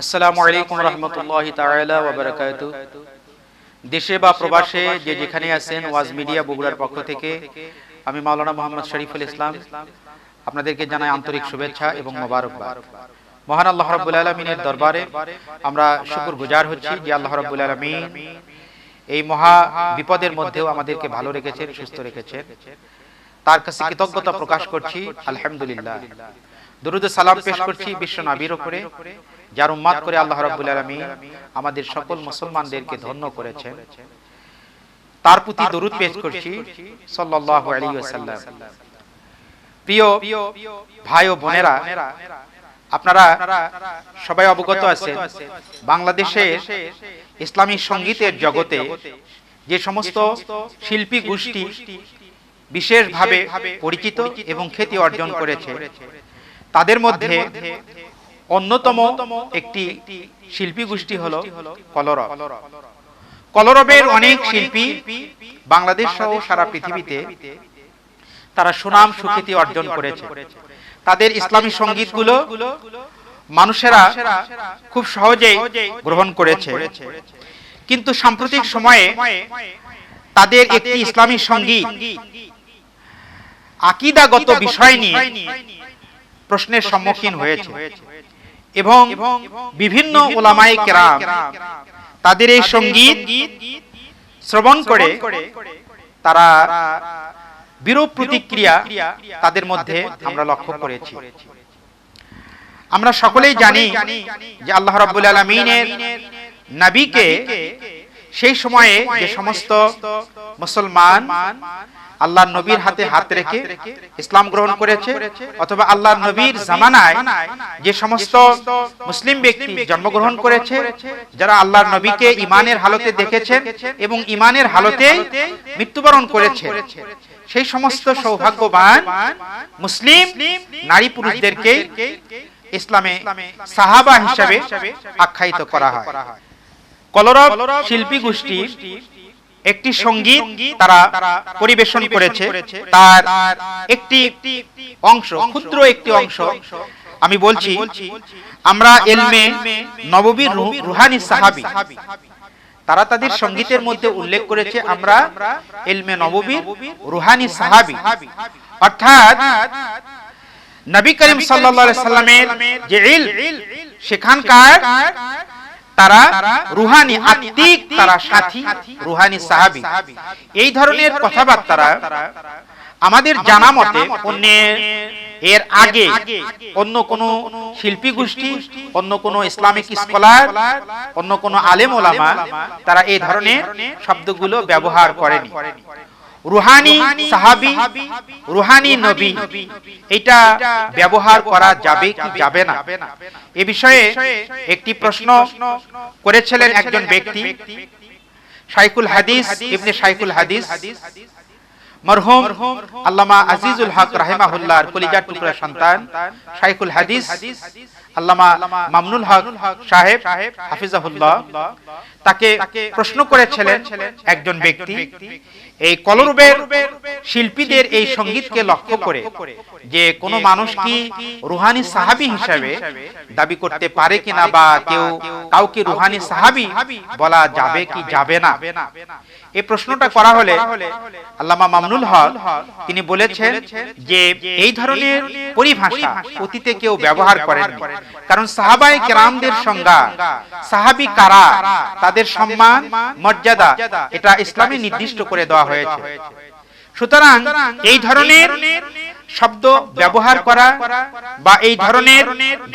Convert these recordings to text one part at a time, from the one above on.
আসসালামু আলাইকুম রহমতুল্লাহ তাআলা দেশে বা প্রবাসে যে যেখানে আছেন ওয়াজ মিডিয়া বগুড়ার পক্ষ থেকে আমি মাওলানা মোহাম্মদ শরীফুল ইসলাম আপনাদেরকে জানাই আন্তরিক শুভেচ্ছা এবং মোবারকবাদ। মহান আল্লাহ রাব্বুল আলামিনের দরবারে আমরা শুকর গুজার হচ্ছি যে আল্লাহ রাব্বুল আলামিন এই মহা বিপদের মধ্যেও আমাদেরকে ভালো রেখেছেন সুস্থ রেখেছেন। তার কাছে কৃতজ্ঞতা প্রকাশ করছি আলহামদুলিল্লাহ। দরুদ সালাম পেশ করছি বিশ্ব নবীর উপরে যার উম্মাদ করে আল্লাহ রাব্বুল আলামিন আমাদের সকল মুসলমানদেরকে ধন্য করেছেন। তার প্রতি দরুদ পেশ করছি সাল্লাল্লাহু আলাইহি ওয়াসাল্লাম। প্রিয় ভাই ও বোনেরা আপনারা সবাই অবগত আছেন বাংলাদেশে ইসলামী সঙ্গীতের জগতে যে সমস্ত শিল্পী গোষ্ঠী বিশেষভাবে পরিচিত এবং খ্যাতি অর্জন করেছে। তাদের মধ্যে অন্যতম একটি শিল্পী গোষ্ঠী হলো কলরব। কলরবের অনেক শিল্পী বাংলাদেশ সহ সারা পৃথিবীতে তারা সুনাম সুখ্যাতি অর্জন করেছে। তাদের ইসলামী সঙ্গীতগুলো মানুষেরা খুব সহজেই গ্রহণ করেছে। কিন্তু সাম্প্রতিক সময়ে তাদের একটি ইসলামী সংগীত আকিদাগত বিষয় নিয়ে প্রশ্নের সম্মুখীন হয়েছে। এবং বিভিন্ন ওলামাই কেরাম তাদের এই সংগীত শ্রবণ করে তারা বিরূপ প্রতিক্রিয়া তাদের মধ্যে আমরা লক্ষ্য করেছি। আমরা সকলেই জানি যে আল্লাহ রাব্বুল আলামিনের নবীকে সেই সময়ে যে সমস্ত মুসলমান আল্লাহ নবীর হাতে হাত রেখে ইসলাম গ্রহণ করেছে অথবা আল্লাহ নবীর জামানায় যে সমস্ত মুসলিম ব্যক্তি জন্মগ্রহণ করেছে যারা আল্লাহর নবীকে ইমানের হালতে দেখেছেন এবং ইমানের হালতে মৃত্যুবরণ করেছে। সেই সমস্ত সৌভাগ্যবান মুসলিম নারী পুরুষদেরকে ইসলামে সাহাবা হিসাবে আখ্যায়িত করা হয়। কলরব শিল্পী গোষ্ঠী একটি সংগীত তারা পরিবেশন করেছে। তার একটি অংশ ক্ষুদ্র একটি অংশ। আমি বলছি আমরা এলমে নববীর রুহানি সাহাবি। তারা তাদের সঙ্গীতের মধ্যে উল্লেখ করেছে আমরা এলমে নববীর রুহানি সাহাবি। অর্থাৎ নবী করিম সাল্লাল্লাহু সাল্লামের যে ইল সেখানকার তারা রুহানি আত্মিক তারা সাথী রুহানি সাহাবি। এই ধরনের কথাবার্তারা আমাদের জানা মতে অন্য এর আগে অন্য কোন শিল্পী গোষ্ঠী অন্য কোন ইসলামিক স্কলার অন্য কোন আলেম ওলামা তারা এই ধরনের শব্দগুলো ব্যবহার করেনি। রুহানি সাহাবি রুহানি নবী। এটা ব্যবহার করা যাবে কি যাবে না? এ বিষয়ে একটি প্রশ্ন করেছিলেন একজন ব্যক্তি শাইকুল হাদিস ইবনে শাইকুল হাদিস। মরহুম আল্লামা আজিজুল হক রাহিমাহুল্লাহর কলিজার টুকরা সন্তান শাইকুল হাদিস আল্লামা মামনুল হক সাহেব হাফিজাহুল্লাহ। তাকে প্রশ্ন করেছিলেন একজন ব্যক্তি। এই কলরবের শিল্পীদের এই সঙ্গীতকে লক্ষ্য করে যে কোনো মানুষ কি রুহানি সাহাবি হিসাবে দাবি করতে পারে কিনা বা কেউ কাউকে রুহানি সাহাবি বলা যাবে কি যাবে না? এই প্রশ্নটা করা হলে আল্লামা মামনুল হক তিনি বলেছেন যে এই ধরনের পরিভাষা অতীতে কেউ ব্যবহার করেন কারণ সাহাবাই কেরামদের সংজ্ঞা সাহাবি কারা তাদের সম্মান, মর্যাদা এটা ইসলামে নির্দিষ্ট করে দেওয়া হয়েছে। সুতরাং এই ধরনের শব্দ ব্যবহার করা বা এই ধরনের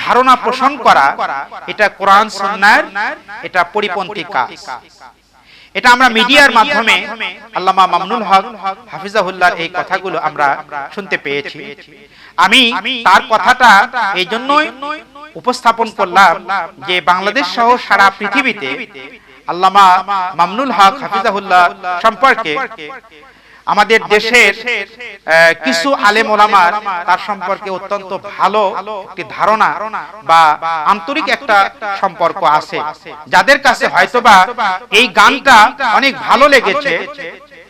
ধারণা পোষণ করা, এটা কোরআন সন্ন্যার এটা পরিপন্থী কাজ। এটা আমরা মিডিয়ার মাধ্যমে আল্লামা মামনুল হক হাফিজাহুল্লাহর এই কথাগুলো আমরা শুনতে পেয়েছি। আমি তার কথাটা এই জন্যই উপস্থাপন করলাম যে বাংলাদেশ সহ সারা পৃথিবীতে আল্লামা মামনুল হক হাফিজাহুল্লাহ সম্পর্কে আমাদের দেশের কিছু আলেম ওলামার তার সম্পর্কে অত্যন্ত ভালো একটি ধারণা বা আন্তরিক একটা সম্পর্ক আছে। যাদের কাছে হয়তোবা এই গানটা অনেক ভালো লেগেছে।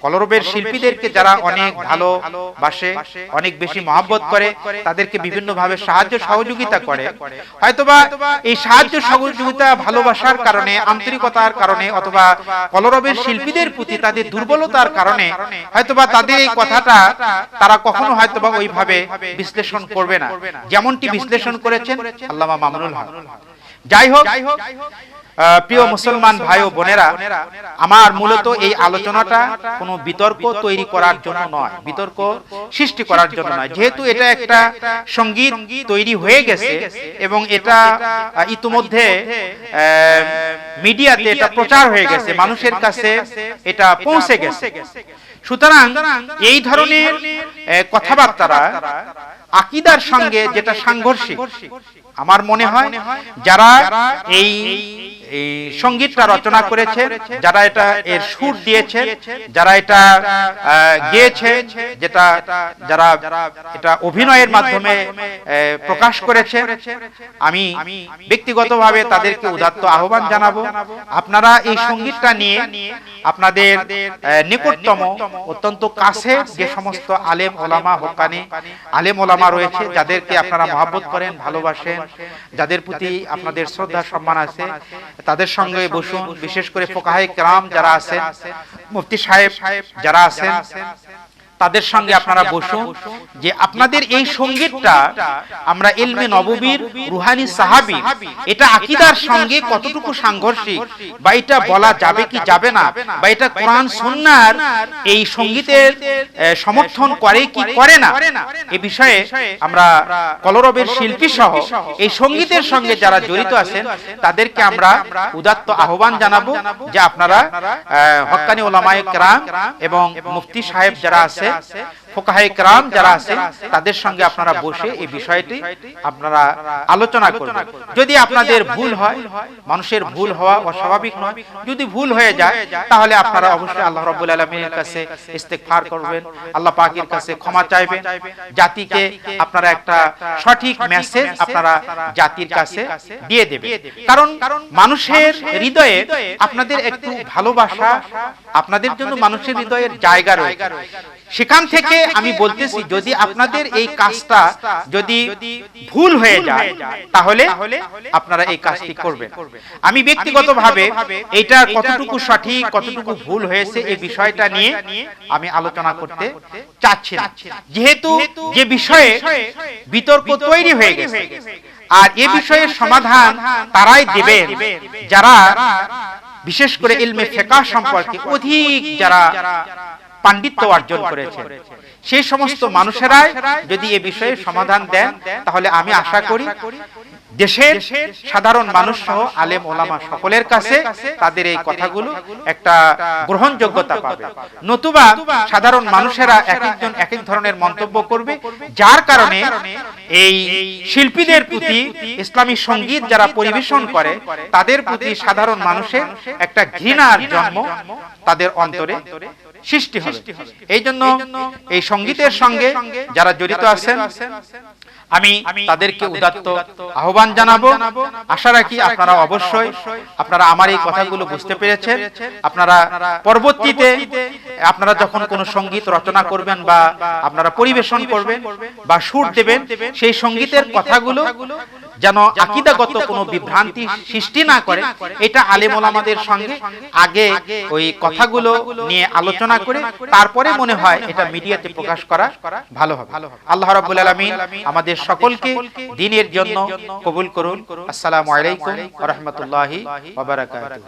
কলরবের শিল্পীদেরকে যারা অনেক ভালো বাসে অনেক বেশি মহাব্বত করে তাদেরকে বিভিন্ন ভাবে সাহায্য সহযোগিতা করে। হয়তোবা এই সাহায্য সহযোগিতা ভালোবাসার কারণে আন্তরিকতার কারণে অথবা কলরবের শিল্পীদের প্রতি তাদের দুর্বলতার কারণে হয়তোবা তাদের এই কথাটা তারা কখনো হয়তোবা ওইভাবে বিশ্লেষণ করবে না। যেমনটি বিশ্লেষণ করেছেন আল্লামা মামুনুল হক। যাই হোক আহ, প্রিয় মুসলমান ভাই ও বোনেরা আমার মূলত এই আলোচনাটা কোনো বিতর্ক তৈরি করার জন্য নয় বিতর্ক সৃষ্টি করার জন্য নয়। যেহেতু এটা একটা সংগীত তৈরি হয়ে গেছে এবং এটা ইতিমধ্যে মিডিয়াতে এটা প্রচার হয়ে গেছে মানুষের কাছে এটা পৌঁছে গেছে। সুতরাং এই ধরনের কথাবার্তারা আকিদার সঙ্গে যেটা সাংঘর্ষিক আমার মনে হয় যারা এই এই সঙ্গীতটা রচনা করেছে যারা এটা এর সুর দিয়েছে যারা এটা গেয়েছে যেটা যারা এটা অভিনয়ের মাধ্যমে প্রকাশ করেছে। আমি ব্যক্তিগতভাবে তাদেরকে উদাত্ত আহ্বান জানাব। আপনারা এই সঙ্গীতটা নিয়ে আপনাদের নিকটতম অত্যন্ত কাছে যে সমস্ত আলেম ওলামা হকানি আলেম ওলামা রয়েছে যাদেরকে আপনারা মহাব্বত করেন ভালোবাসেন যাদের প্রতি আপনাদের শ্রদ্ধা সম্মান আছে তাদের সঙ্গে বসুন বিশেষ করে ফোকাহাই ক্রাম যারা আছেন মুফতি সাহেব যারা আছেন তাদের সঙ্গে আপনারা বসুন যে আপনাদের এই সঙ্গীতটা আমরা ইলমে নববীর রুহানি সাহাবি এটা আকিদার সঙ্গে কতটুকু সাংঘর্ষিক বা এটা বলা যাবে কি যাবে না বা এটা কোরআন সুন্নার এই সঙ্গীতের সমর্থন করে কি করে না? এ বিষয়ে আমরা কলরবের শিল্পী সহ এই সঙ্গীতের সঙ্গে যারা জড়িত আছেন তাদেরকে আমরা উদাত্ত আহ্বান জানাব যে আপনারা আহ, হক্কানি ওলামায়ে কেরাম এবং মুফতি সাহেব যারা আছে ফোকাহাই কেরাম যারা আছে, তাদের সঙ্গে আপনারা বসে এই বিষয়টি আপনারা আলোচনা করবেন। যদি আপনাদের ভুল হয়, মানুষের ভুল হওয়া অস্বাভাবিক নয়। যদি ভুল হয়ে যায়, তাহলে আপনারা অবশ্যই আল্লাহ রাব্বুল আলামিনের কাছে ইস্তেগফার করবেন। আল্লাহ পাকের কাছে ক্ষমা চাইবেন। জাতিকে আপনারা একটা সঠিক মেসেজ আপনারা জাতির কাছে দিয়ে দেবেন। কারণ মানুষের হৃদয়ে আপনাদের একটু ভালোবাসা, আপনাদের জন্য মানুষের হৃদয়ের জায়গা রয়েছে। সেখান থেকে আমি বলতেছি যদি আপনাদের এই কাজটা যদি ভুল হয়ে যায় তাহলে আপনারা এই কাজটি করবেন। আমি ব্যক্তিগতভাবে এটা কতটুকু সঠিক কতটুকু ভুল হয়েছে এই বিষয়টা নিয়ে আমি আলোচনা করতে চাচ্ছি না যেহেতু যে বিষয়ে বিতর্ক তৈরি হয়ে গেছে। আর এ বিষয়ের সমাধান তারাই দেবেন। যারা বিশেষ করে ইলমে ফেকা সম্পর্কে অধিক যারা পাণ্ডিত্য অর্জন করেছে সেই সমস্ত মানুষেরাই যদি এ বিষয়ে সমাধান দেন তাহলে আমি আশা করি দেশের সাধারণ মানুষ সহ আলেম ওলামা সকলের কাছে তাদের এই কথাগুলো একটা গ্রহণযোগ্যতা পাবে। নতুবা সাধারণ মানুষেরা এক একজন এক এক ধরনের মন্তব্য করবে যার কারণে এই শিল্পীদের প্রতি ইসলামী সংগীত যারা পরিবেশন করে তাদের প্রতি সাধারণ মানুষের একটা ঘৃণার জন্ম তাদের অন্তরে সৃষ্টি হবে। এই জন্য এই সঙ্গীতের সঙ্গে যারা জড়িত আছেন আমি তাদেরকে উদাত্ত আহ্বান জানাব। আশা রাখি আপনারা অবশ্যই আপনারা আমার এই কথাগুলো বুঝতে পেরেছেন। আপনারা পরবর্তীতে আপনারা যখন কোনো সংগীত রচনা করবেন বা আপনারা পরিবেশন করবেন বা সুর দেবেন সেই সঙ্গীতের কথাগুলো যেন আকিদাগত কোনো বিভ্রান্তি সৃষ্টি না করে। এটা আলেমুল ওলামাদের সঙ্গে আগে ওই কথাগুলো নিয়ে আলোচনা করে তারপরে মনে হয় এটা মিডিয়াতে প্রকাশ করা ভালো হবে। আল্লাহ রাব্বুল আলামিন আমাদের সকলকে দিনের জন্য কবুল করুন। আসসালামু আলাইকুম ওয়া রাহমাতুল্লাহি ওয়া বারাকাতুহু।